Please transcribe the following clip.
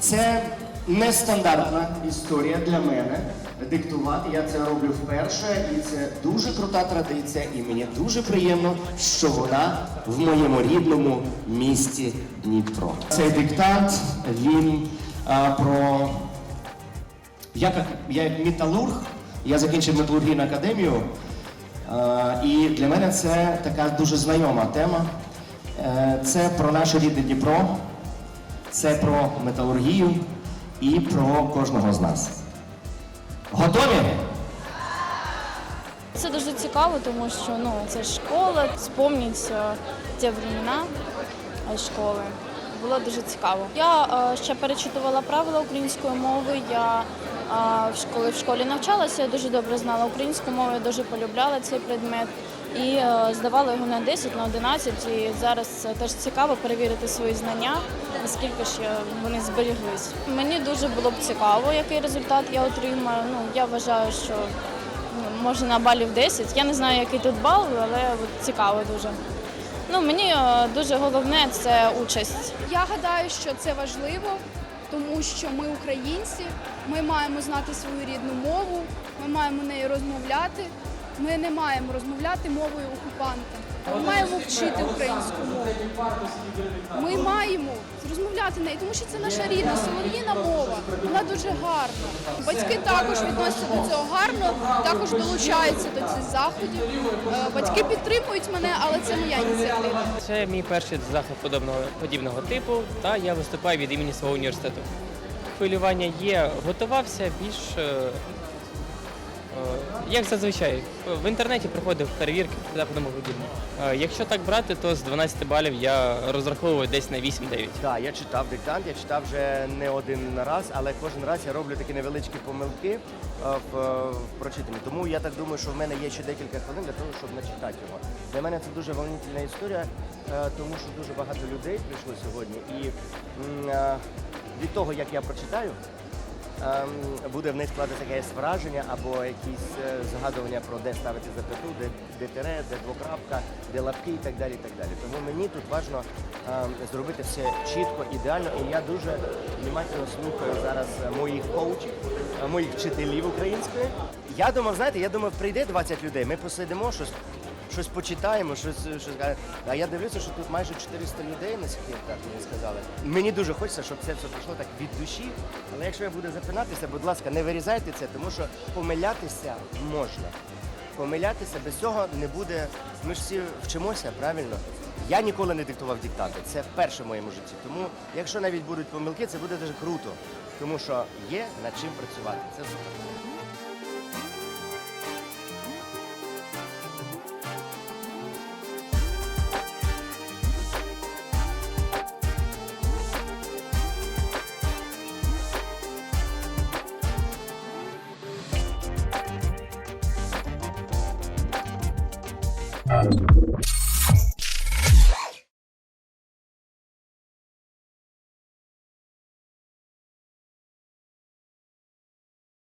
Це нестандартна історія для мене. Диктувати я це роблю вперше, і це дуже крута традиція, і мені дуже приємно, що вона в моєму рідному місті Дніпро. Цей диктант він а, про я як, я металург, я закінчив металургійну академію, е, і для мене це така дуже знайома тема. Е, це про наше рідне Дніпро, це про металургію і про кожного з нас. Готові? Це дуже цікаво, тому що ну, це школа, спомніть е, ті времена школи. Було дуже цікаво. Я е, ще перечитувала правила української мови. Я е, в школі в школі навчалася, я дуже добре знала українську мову, я дуже полюбляла цей предмет і е, здавала його на 10, на 11. І зараз теж цікаво перевірити свої знання, наскільки ж вони зберіглись. Мені дуже було б цікаво, який результат я отримаю. Ну я вважаю, що ну, може на балів 10. Я не знаю, який тут бал, але от цікаво дуже. Ну, мені е, дуже головне це участь. Я гадаю, що це важливо, тому що ми українці, ми маємо знати свою рідну мову, ми маємо нею розмовляти. Ми не маємо розмовляти мовою окупанта. Ми маємо вчити українську мову. Ми маємо розмовляти нею, тому що це наша рідна солов'їна мова. Вона дуже гарна. Батьки також відносяться до цього гарно, також долучаються до цих заходів. Е, Батьки підтримують мене, але це моя ініціатива. Це мій перший захід подобного подібного типу, та я виступаю від імені свого університету. Хвилювання є, готувався більш е, як зазвичай. В інтернеті проходив перевірки та тому подібне. Якщо так брати, то з 12 балів я розраховую десь на 8-9. Так, я читав диктант, я читав вже не один раз, але кожен раз я роблю такі невеличкі помилки е, в, прочитанні. Тому я так думаю, що в мене є ще декілька хвилин для того, щоб начитати його. Для мене це дуже волнительна історія, е, тому що дуже багато людей прийшло сьогодні. І е, від того, як я прочитаю, буде в них складатися якесь враження або якісь е, згадування про де ставити запяту, де, де тире, де двокрапка, де лапки і так далі. і так далі. Тому мені тут важливо ем, зробити все чітко, ідеально. І я дуже внимательно слухаю зараз моїх коучів, е, моїх вчителів української. Я думав, знаєте, я думав, прийде 20 людей, ми посидимо щось. Щось почитаємо, щось, щось. А я дивлюся, що тут майже 400 людей, наскільки так мені сказали. Мені дуже хочеться, щоб це все пройшло так від душі. Але якщо я буду запинатися, будь ласка, не вирізайте це, тому що помилятися можна. Помилятися без цього не буде. Ми ж всі вчимося, правильно? Я ніколи не диктував диктанти. Це вперше в моєму житті. Тому, якщо навіть будуть помилки, це буде дуже круто, тому що є над чим працювати. Це супер.